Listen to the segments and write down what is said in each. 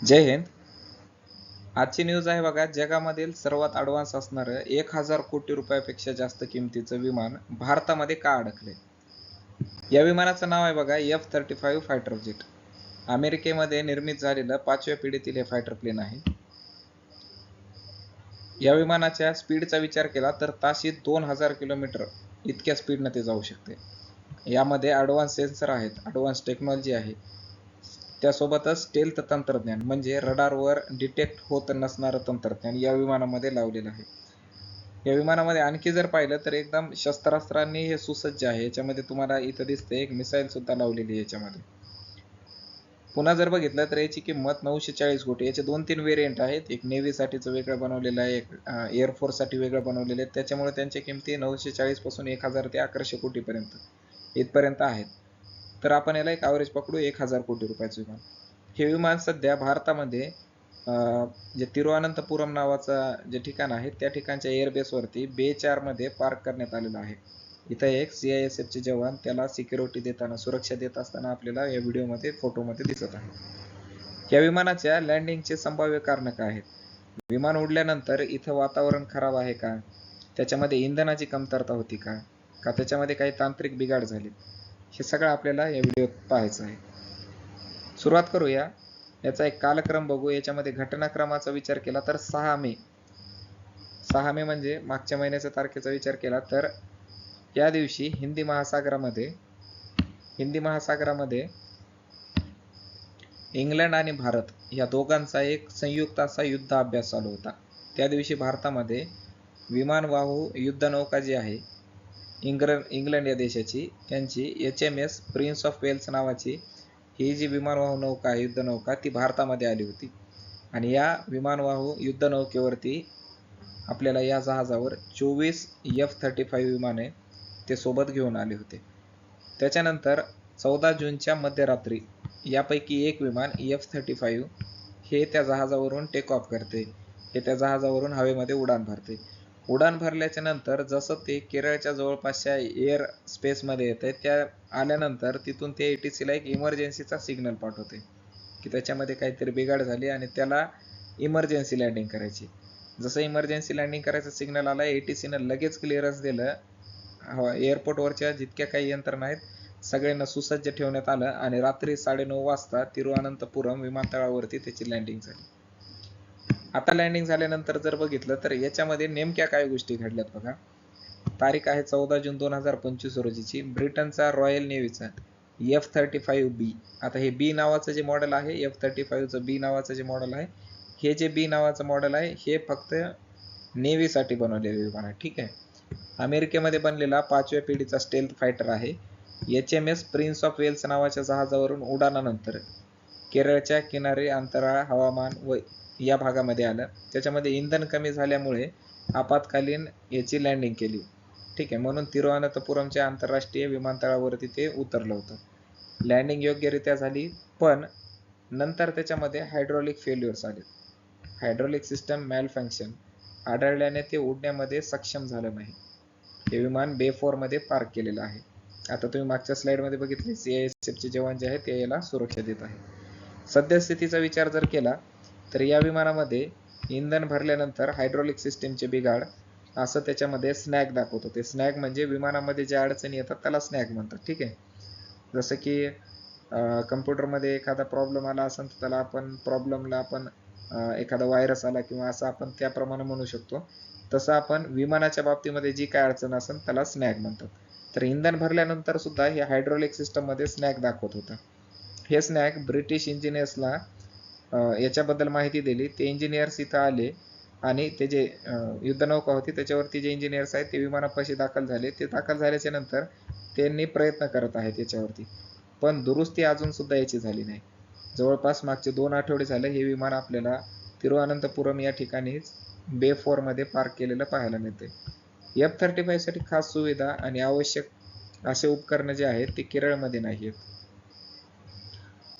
जय हिंद. आजची न्यूज आहे बघा जगामधील सर्वात अडव्हान्स असणारं एक हजार कोटी रुपयापेक्षा जास्त किमतीचं विमान भारतामध्ये का अडकले या विमानाचं नाव आहे बघा F thirty five fighter jet अमेरिकेमध्ये निर्मित झालेलं पाचव्या पिढीतील हे फायटर प्लेन आहे. या विमानाच्या स्पीडचा विचार केला तर ताशी दोन हजार किलोमीटर इतक्या स्पीडनं ते जाऊ शकते. यामध्ये ॲडव्हान्स सेन्सर आहेत ॲडव्हान्स टेक्नॉलॉजी आहे. त्यासोबतच स्टेल्थ तंत्रज्ञान म्हणजे रडारवर डिटेक्ट होत नसणारं तंत्रज्ञान या विमानामध्ये लावलेलं आहे. या विमानामध्ये आणखी जर पाहिलं तर एकदम शस्त्रास्त्रांनी हे सुसज्ज आहे. याच्यामध्ये तुम्हाला इथं दिसते एक मिसाईल सुद्धा लावलेली आहे याच्यामध्ये. पुन्हा जर बघितलं तर याची किंमत नऊशे चाळीस कोटी. याचे दोन तीन वेरियंट आहेत. एक नेव्हीसाठीचं वेगळं बनवलेलं आहे एक एअरफोर्ससाठी वेगळं बनवलेलं आहे. त्याच्यामुळे त्यांच्या किमती नऊशे चाळीसपासून एक हजार ते अकराशे कोटीपर्यंत इथपर्यंत आहेत. तर आपण याला एक ॲव्हरेज पकडू एक हजार कोटी रुपयाचं विमान. हे विमान सध्या भारतामध्ये जे तिरुअनंतपुरम नावाचं जे ठिकाण आहे त्या ठिकाणच्या एअरबेसवरती बे चारमध्ये पार्क करण्यात आलेलं आहे. इथं एक सी आय एस एफचे जवान त्याला सिक्युरिटी देताना सुरक्षा देत असताना आपल्याला या व्हिडिओमध्ये फोटोमध्ये दिसत आहे. या विमानाच्या लँडिंगचे संभाव्य कारण काय आहेत? विमान उडल्यानंतर इथं वातावरण खराब आहे का? त्याच्यामध्ये इंधनाची कमतरता होती का? का त्याच्यामध्ये काही तांत्रिक बिघाड झाले? हे सगळं आपल्याला या व्हिडिओत पाहायचं आहे. सुरुवात करूया. याचा एक कालक्रम बघू. याच्यामध्ये घटनाक्रमाचा विचार केला तर सहा मे. सहा मे म्हणजे मागच्या महिन्याच्या तारखेचा विचार केला तर या दिवशी हिंदी महासागरामध्ये हिंदी महासागरामध्ये इंग्लंड आणि भारत या दोघांचा एक संयुक्त असा युद्ध अभ्यास चालू होता. त्या दिवशी भारतामध्ये विमानवाहू युद्धनौका जी आहे इंग्र इंग्लंड या देशाची. त्यांची H M S prince of Wales नावाची ही जी विमानवाहू नौका आहे युद्धनौका ती भारतामध्ये आली होती. आणि या विमानवाहू युद्धनौकेवरती आपल्याला या जहाजावर चोवीस एफ थर्टी फाईव्ह विमाने ते सोबत घेऊन आले होते. त्याच्यानंतर चौदा जूनच्या मध्यरात्री यापैकी एक विमान एफ थर्टी फाईव्ह हे त्या जहाजावरून टेक ऑफ करते. हे त्या जहाजावरून हवेमध्ये उडान भरते. उडान भरल्याच्या नंतर जसं ते केरळच्या जवळपासच्या एअर स्पेसमध्ये येते त्या आल्यानंतर तिथून ते ए टी सीला एक इमर्जन्सीचा सिग्नल पाठवते की त्याच्यामध्ये काहीतरी बिघाड झाली आणि त्याला इमर्जन्सी लँडिंग करायची. जसं इमर्जन्सी लँडिंग करायचं सिग्नल आला ए टी सीनं लगेच क्लिअरन्स दिलं. हवा एअरपोर्टवरच्या जितक्या काही यंत्रणा आहेत सगळ्यांना सुसज्ज ठेवण्यात आलं आणि रात्री साडेनऊ वाजता तिरुअनंतपुरम विमानतळावरती त्याची लँडिंग झाली. आता लँडिंग झाल्यानंतर जर बघितलं तर याच्यामध्ये नेमक्या काय गोष्टी घडल्यात बघा. तारीख आहे चौदा जून दोन हजार पंचवीस रोजीची. ब्रिटनचा रॉयल नेव्हीचा एफ थर्टी फाईव्ह बी आता हे बी नावाचं जे मॉडेल आहे एफ थर्टी फाईव्हचं बी नावाचं जे मॉडेल आहे हे जे बी नावाचं मॉडेल आहे हे फक्त नेव्हीसाठी बनवलेले विमान आहे ठीक आहे? अमेरिकेमध्ये बनलेला पाचव्या पिढीचा स्टेल्थ फायटर आहे. H M S prince of Wales नावाच्या जहाजावरून उडानानंतर केरळच्या किनारे अंतराळ हवामान व या भागामध्ये आलं. त्याच्यामध्ये इंधन कमी झाल्यामुळे आपत्कालीन याची लँडिंग केली. ठीक आहे म्हणून तिरुअनंतपुरमच्या आंतरराष्ट्रीय विमानतळावरती ते उतरलं होतं. लँडिंग योग्यरित्या झाली पण नंतर त्याच्यामध्ये हायड्रॉलिक फेल्युअर्स आले. हायड्रॉलिक सिस्टम मॅलफंक्शन आढळल्याने ते उडण्यामध्ये सक्षम झालं नाही. हे विमान बे फोरमध्ये पार्क केलेलं आहे. आता तुम्ही मागच्या स्लाईडमध्ये बघितले सी आय एस एफचे जवान जे आहेत ते याला सुरक्षा देत आहे सद्यस्थितीचा विचार जर केला तर या विमानामध्ये इंधन भरल्यानंतर हायड्रॉलिक सिस्टीमचे बिघाड असं त्याच्यामध्ये स्नॅक दाखवत. होते स्नॅक म्हणजे विमानामध्ये ज्या अडचणी येतात त्याला स्नॅक म्हणतात ठीक आहे? जसं की कम्प्युटरमध्ये एखादा प्रॉब्लेम आला असेल तर त्याला आपण प्रॉब्लेमला आपण एखादा व्हायरस आला किंवा असं आपण त्याप्रमाणे म्हणू शकतो. तसं आपण विमानाच्या बाबतीमध्ये जी काय अडचण असेल त्याला स्नॅक म्हणतात. तर इंधन भरल्यानंतर सुद्धा हे हायड्रॉलिक सिस्टममध्ये स्नॅक दाखवत होतं. हे स्नॅक ब्रिटिश इंजिनियर्सला याच्याबद्दल माहिती दिली. ते इंजिनियर्स इथं आले आणि ते जे युद्धनौका होती त्याच्यावरती जे इंजिनियर्स आहेत ते विमानापाशी दाखल झाले. ते दाखल झाल्याच्यानंतर त्यांनी प्रयत्न करत आहेत याच्यावरती. पण दुरुस्ती अजून सुद्धा याची झाली नाही. जवळपास मागचे दोन आठवडे झाले हे विमान आपल्याला तिरुअनंतपुरम या ठिकाणीच बे फोरमध्ये पार्क केलेलं पाहायला मिळते एफ थर्टी फाईव्हसाठी खास सुविधा आणि आवश्यक असे उपकरणं जे आहेत ते केरळमध्ये नाही आहेत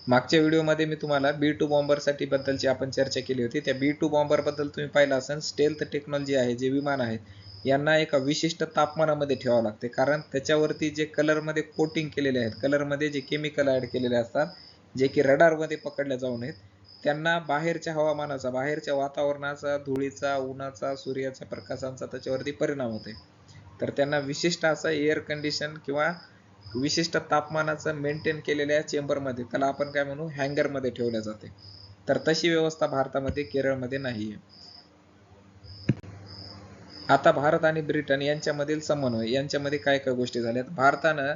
मागच्या व्हिडिओमध्ये मी तुम्हाला बी टू बॉम्बरसाठी बद्दलची आपण चर्चा केली होती. त्या बी टू बॉम्बरबद्दल तुम्ही पाहिलं असेल स्टेल्थ टेक्नॉलॉजी आहे जे विमान आहे यांना एका विशिष्ट तापमानामध्ये ठेवावं लागते. कारण त्याच्यावरती जे कलरमध्ये कोटिंग केलेले आहेत कलरमध्ये जे केमिकल ॲड केलेले असतात जे की रडारमध्ये पकडले जाऊ नयेत त्यांना बाहेरच्या हवामानाचा बाहेरच्या वातावरणाचा धुळीचा उन्हाचा सूर्याच्या प्रकाशांचा त्याच्यावरती परिणाम होते तर त्यांना विशिष्ट असा एअर कंडिशन किंवा विशिष्ट तापमानाचं मेंटेन केलेल्या चेंबरमध्ये त्याला आपण काय म्हणू हँगरमध्ये ठेवल्या जाते. तर तशी व्यवस्था भारतामध्ये केरळमध्ये नाही आहे आता भारत आणि ब्रिटन यांच्यामधील समन्वय यांच्यामध्ये काय काय गोष्टी झाल्यात? भारतानं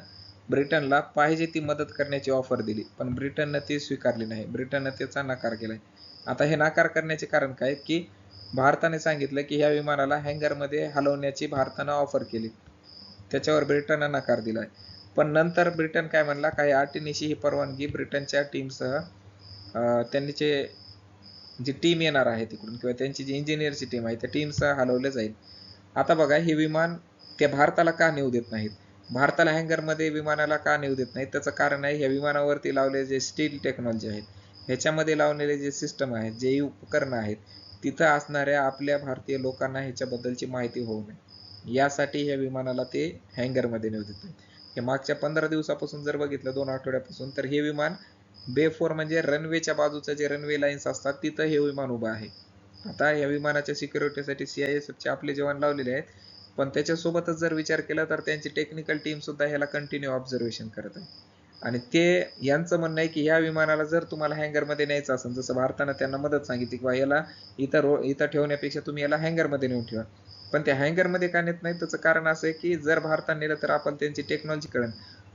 ब्रिटनला पाहिजे ती मदत करण्याची ऑफर दिली पण ब्रिटननं ती स्वीकारली नाही. ब्रिटननं त्याचा नकार केलाय. आता हे नकार करण्याचे कारण काय? की भारताने सांगितलं की ह्या विमानाला हँगरमध्ये हलवण्याची भारतानं ऑफर केली. त्याच्यावर ब्रिटननं नकार दिलाय. पण नंतर ब्रिटन काय म्हणला काही अटीनिशी ही परवानगी ब्रिटनच्या टीमसह त्यांनी जे जी टीम येणार आहे तिकडून किंवा त्यांची जी इंजिनियरची टीम आहे त्या टीमसह हलवलं जाईल. आता बघा हे विमान ते भारताला का नेऊ देत नाहीत? भारताला हँगरमध्ये विमानाला का नेऊ देत नाहीत? त्याचं कारण आहे ह्या विमानावरती लावलेले जे स्टील टेक्नॉलॉजी आहेत ह्याच्यामध्ये लावलेले जे सिस्टम आहेत जे उपकरणं आहेत तिथं असणाऱ्या आपल्या भारतीय लोकांना ह्याच्याबद्दलची माहिती होऊ नये. यासाठी ह्या विमानाला ते हँगरमध्ये नेऊ देत नाहीत. हे मागच्या पंधरा दिवसापासून जर बघितलं दोन आठवड्यापासून तर हे विमान बे फोर म्हणजे रनवेच्या बाजूचं जे रनवे लाईन्स असतात तिथं हे विमान उभं आहे. आता या विमानाच्या सिक्युरिटीसाठी सी आय एस चे आपले जवान लावलेले आहेत. पण त्याच्यासोबतच जर विचार केला तर त्यांची टेक्निकल टीम सुद्धा ह्याला कंटिन्यू ऑब्झर्वेशन करत आहे. आणि ते यांचं म्हणणं आहे की या विमानाला जर तुम्हाला हँगरमध्ये न्यायचं असेल जसं भारतानं त्यांना मदत सांगितली किंवा याला इथं रो इथं ठेवण्यापेक्षा तुम्ही याला हँगरमध्ये नेऊन ठेवा. पण त्या हँगरमध्ये का नेत नाही? त्याचं कारण असं आहे की जर भारतात नेलं तर आपण त्यांची टेक्नॉलॉजी कळण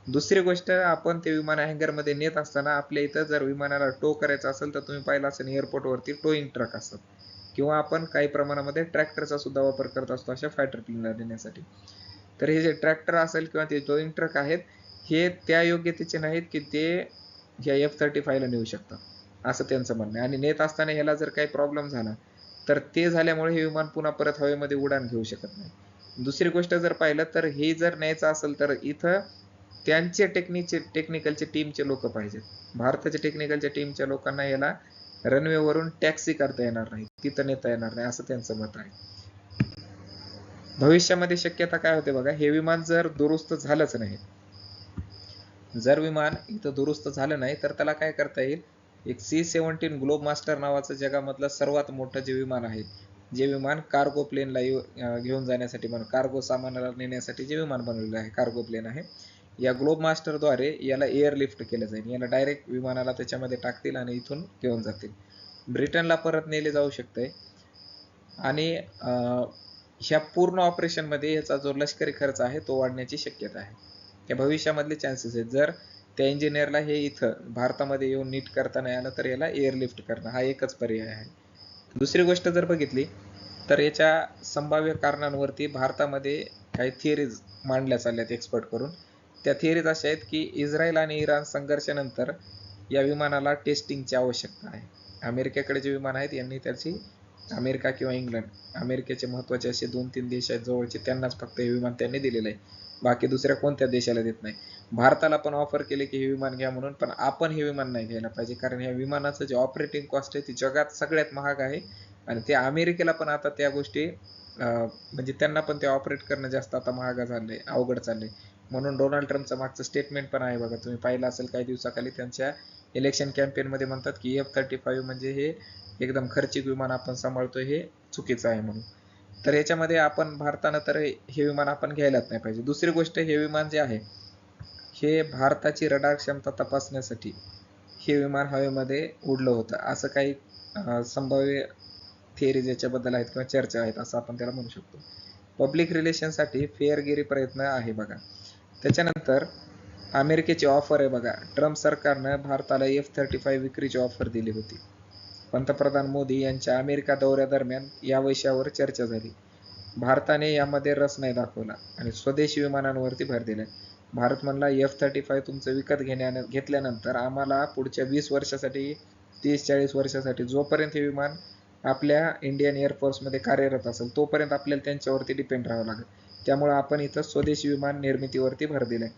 दुसरी गोष्ट आपण ते विमान हँगरमध्ये नेत असताना आपल्या इथं जर विमानाला टो करायचं असेल तर तुम्ही पाहिलं असेल एअरपोर्टवरती टोईंग ट्रक असतात किंवा आपण काही प्रमाणामध्ये ट्रॅक्टरचा सुद्धा वापर करत असतो अशा फायटर प्लेनला देण्यासाठी. तर हे जे ट्रॅक्टर असेल किंवा ते टोईंग ट्रक आहेत हे त्या योग्यतेचे नाहीत की ते ह्या एफ थर्टी फायला नेऊ शकतात. असं त्यांचं म्हणणं आहे. आणि नेत असताना ह्याला जर काही प्रॉब्लेम झाला तर ते झाल्यामुळे हे विमान पुन्हा परत हवेमध्ये उडान घेऊ शकत नाही. दुसरी गोष्ट जर पाहिलं तर हे जर न्यायचं असेल तर इथं त्यांचे टेक्निकचे टेक्निकलचे टीमचे लोक पाहिजेत. भारताच्या टेक्निकलच्या टीमच्या लोकांना याला रनवेवरून टॅक्सी करता येणार नाही. तिथं नेता येणार नाही असं त्यांचं मत आहे. भविष्यामध्ये शक्यता काय होते बघा हे विमान जर दुरुस्त झालंच नाही जर विमान इथं दुरुस्त झालं नाही तर त्याला काय करता येईल? एक सी सेव्हन्टीन ग्लोब मास्टर नावाचं जगामधलं सर्वात मोठं जे विमान आहे जे विमान कार्गो प्लेनला घेऊन जाण्यासाठी म्हणून कार्गो सामानाला नेण्यासाठी जे विमान बनवलेलं आहे कार्गो प्लेन आहे. या ग्लोब मास्टरद्वारे याला एअरलिफ्ट केलं जाईल. याला डायरेक्ट विमानाला त्याच्यामध्ये टाकतील आणि इथून घेऊन जातील. ब्रिटनला परत नेले जाऊ शकते आणि ह्या पूर्ण ऑपरेशनमध्ये याचा जो लष्करी खर्च आहे तो वाढण्याची शक्यता आहे. या भविष्यामधले चान्सेस आहेत. जर त्या इंजिनियरला हे इथं भारतामध्ये येऊन नीट करता नाही आलं तर याला एअरलिफ्ट करणं हा एकच पर्याय आहे. दुसरी गोष्ट जर बघितली तर याच्या संभाव्य कारणांवरती भारतामध्ये काही थिअरीज मांडल्या चालल्यात एक्सपर्ट करून. त्या थिअरीज अशा आहेत की इस्रायल आणि इराण संघर्षानंतर या विमानाला टेस्टिंगची आवश्यकता आहे. अमेरिकेकडे जे विमान आहेत यांनी त्याची अमेरिका किंवा इंग्लंड अमेरिकेचे महत्त्वाचे असे दोन तीन देश आहेत जवळचे त्यांनाच फक्त हे विमान त्यांनी दिलेलं आहे. बाकी दुसऱ्या कोणत्या देशाला देत नाही. भारताला पण ऑफर केले की हे विमान घ्या म्हणून पण आपण हे विमान नाही घ्यायला पाहिजे. कारण या विमानाचं जे ऑपरेटिंग कॉस्ट आहे ती जगात सगळ्यात महाग आहे. आणि ते अमेरिकेला पण आता त्या गोष्टी म्हणजे त्यांना पण ते ऑपरेट करणं जास्त आता महाग झालंय अवघड चाललंय. म्हणून डोनाल्ड ट्रम्पचं मागचं स्टेटमेंट पण आहे बघा. तुम्ही पाहिलं असेल काही दिवसाखाली त्यांच्या इलेक्शन कॅम्पेनमध्ये म्हणतात की एफ थर्टी फाईव्ह म्हणजे हे एकदम खर्चिक विमान आपण सांभाळतोय हे चुकीचं आहे म्हणून. तर याच्यामध्ये आपण भारतानं तर हे विमान आपण घ्यायलाच नाही पाहिजे. दुसरी गोष्ट हे विमान जे आहे हे भारताची रडार क्षमता तपासण्यासाठी हे विमान हवेमध्ये उडलं होतं. असं काही संभाव्य थिअरीज याच्याबद्दल आहेत किंवा चर्चा आहेत असं आपण त्याला म्हणू शकतो. पब्लिक रिलेशनसाठी फेअरगिरी प्रयत्न आहे बघा. त्याच्यानंतर अमेरिकेची ऑफर आहे बघा. ट्रम्प सरकारनं भारताला एफ थर्टी फाईव्ह विक्रीची ऑफर दिली होती. पंतप्रधान मोदी यांच्या अमेरिका दौऱ्यादरम्यान या विषयावर चर्चा झाली. भारताने यामध्ये रस नाही दाखवला आणि स्वदेशी विमानांवरती भर दिलाय भारत म्हणला एफ थर्टी फाईव्ह तुमचं विकत घेण्या घेतल्यानंतर आम्हाला पुढच्या वीस वर्षासाठी तीस चाळीस वर्षासाठी जोपर्यंत हे विमान आपल्या इंडियन एअरफोर्समध्ये कार्यरत असेल तोपर्यंत आपल्याला त्यांच्यावरती डिपेंड राहावं लागेल. त्यामुळे आपण इथं स्वदेशी विमान निर्मितीवरती भर दिलाय.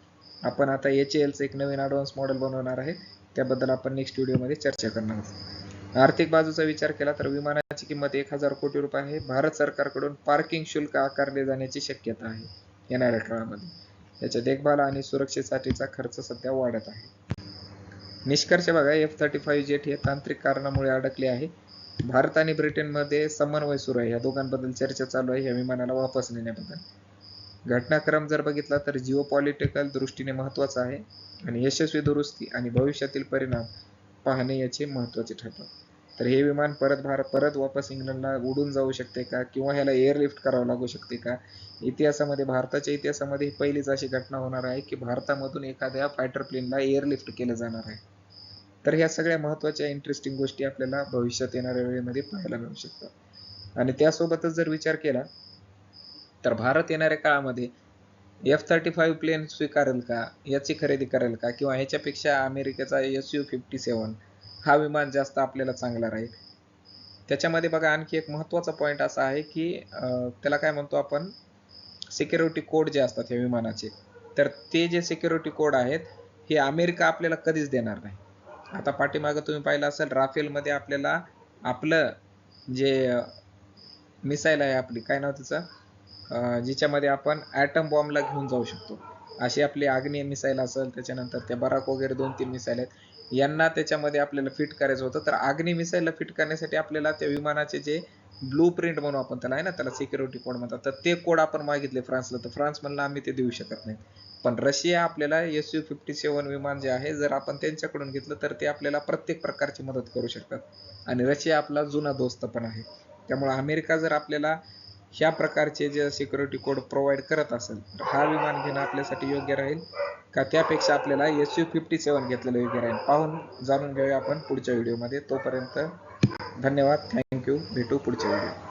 आपण आता एच एलचं एक नवीन ॲडव्हान्स मॉडेल बनवणार आहे. त्याबद्दल आपण नेक्स्ट व्हिडिओमध्ये चर्चा करणार आहोत. आर्थिक बाजूचा विचार केला तर विमानाची किंमत एक हजार कोटी रुपये आहे. भारत सरकारकडून पार्किंग शुल्क आकारले जाण्याची शक्यता आहे. येणाऱ्या काळामध्ये. याच्या देखभाल आणि सुरक्षेसाठीचा खर्च सध्या वाढत आहे. निष्कर्ष बघा एफ थर्टी फाईव्ह जेट हे तांत्रिक कारणामुळे अडकले आहे. भारत आणि ब्रिटनमध्ये समन्वय सुरू आहे. या दोघांबद्दल चर्चा चालू आहे या विमानाला वापस नेण्याबद्दल. घटनाक्रम जर बघितला तर जिओ पॉलिटिकल दृष्टीने महत्त्वाचा आहे आणि यशस्वी दुरुस्ती आणि भविष्यातील परिणाम पाहणे याचे महत्त्वाचे ठरतात. तर हे विमान परत भारत परत वापस इंग्लंडला उडून जाऊ शकते का? किंवा ह्याला एअरलिफ्ट करावं लागू शकते का? इतिहासामध्ये भारताच्या इतिहासामध्ये ही पहिलीच अशी घटना होणार आहे की भारतामधून एखाद्या फायटर प्लेनला एअरलिफ्ट केलं जाणार आहे. तर ह्या सगळ्या महत्त्वाच्या इंटरेस्टिंग गोष्टी आपल्याला भविष्यात येणाऱ्या वेळेमध्ये पाहायला मिळू शकतात. आणि त्यासोबतच जर विचार केला तर भारत येणाऱ्या काळामध्ये एफ थर्टी फाईव्ह प्लेन स्वीकारेल का? याची खरेदी करेल का? किंवा ह्याच्यापेक्षा अमेरिकेचा एस यू फिफ्टी सेवन हा विमान जास्त आपल्याला चांगला राहील. त्याच्यामध्ये बघा आणखी एक महत्त्वाचा पॉईंट असा आहे की त्याला काय म्हणतो आपण सिक्युरिटी कोड जे असतात ह्या विमानाचे तर ते जे सिक्युरिटी कोड आहेत हे अमेरिका आपल्याला कधीच देणार नाही. आता पाठीमागं तुम्ही पाहिलं असेल राफेलमध्ये आपल्याला आपलं जे मिसाईल आहे आपली काय नाव तिचं? जिच्यामध्ये आपण ॲटम बॉम्बला घेऊन जाऊ शकतो. अशी आपली आग्नेय मिसाईल असेल त्याच्यानंतर त्या बराक वगैरे दोन तीन मिसाईल आहेत. यांना त्याच्यामध्ये आपल्याला फिट करायचं होतं. तर आग्नेय मिसाईलला फिट करण्यासाठी आपल्याला त्या विमानाचे जे ब्लू प्रिंट म्हणू आपण त्याला आहे ना? त्याला सिक्युरिटी कोड म्हणतात. तर ते कोड आपण मागितले फ्रान्सला. तर फ्रान्स म्हणला आम्ही ते देऊ शकत नाही. पण रशिया आपल्याला एस यू फिफ्टी सेवन विमान जे आहे जर आपण त्यांच्याकडून घेतलं तर ते आपल्याला प्रत्येक प्रकारची मदत करू शकतात. आणि रशिया आपला जुना दोस्त पण आहे. त्यामुळे अमेरिका जर आपल्याला ह्या प्रकारचे जे सिक्युरिटी कोड प्रोव्हाइड करत असेल तर हा विमान घेणं आपल्यासाठी योग्य राहील का? त्यापेक्षा आपल्याला एस यू फिफ्टी सेवन घेतलेलं योग्य राहील. पाहून जाणून घेऊया आपण पुढच्या व्हिडिओमध्ये तोपर्यंत धन्यवाद. थँक्यू भेटू पुढच्या व्हिडिओ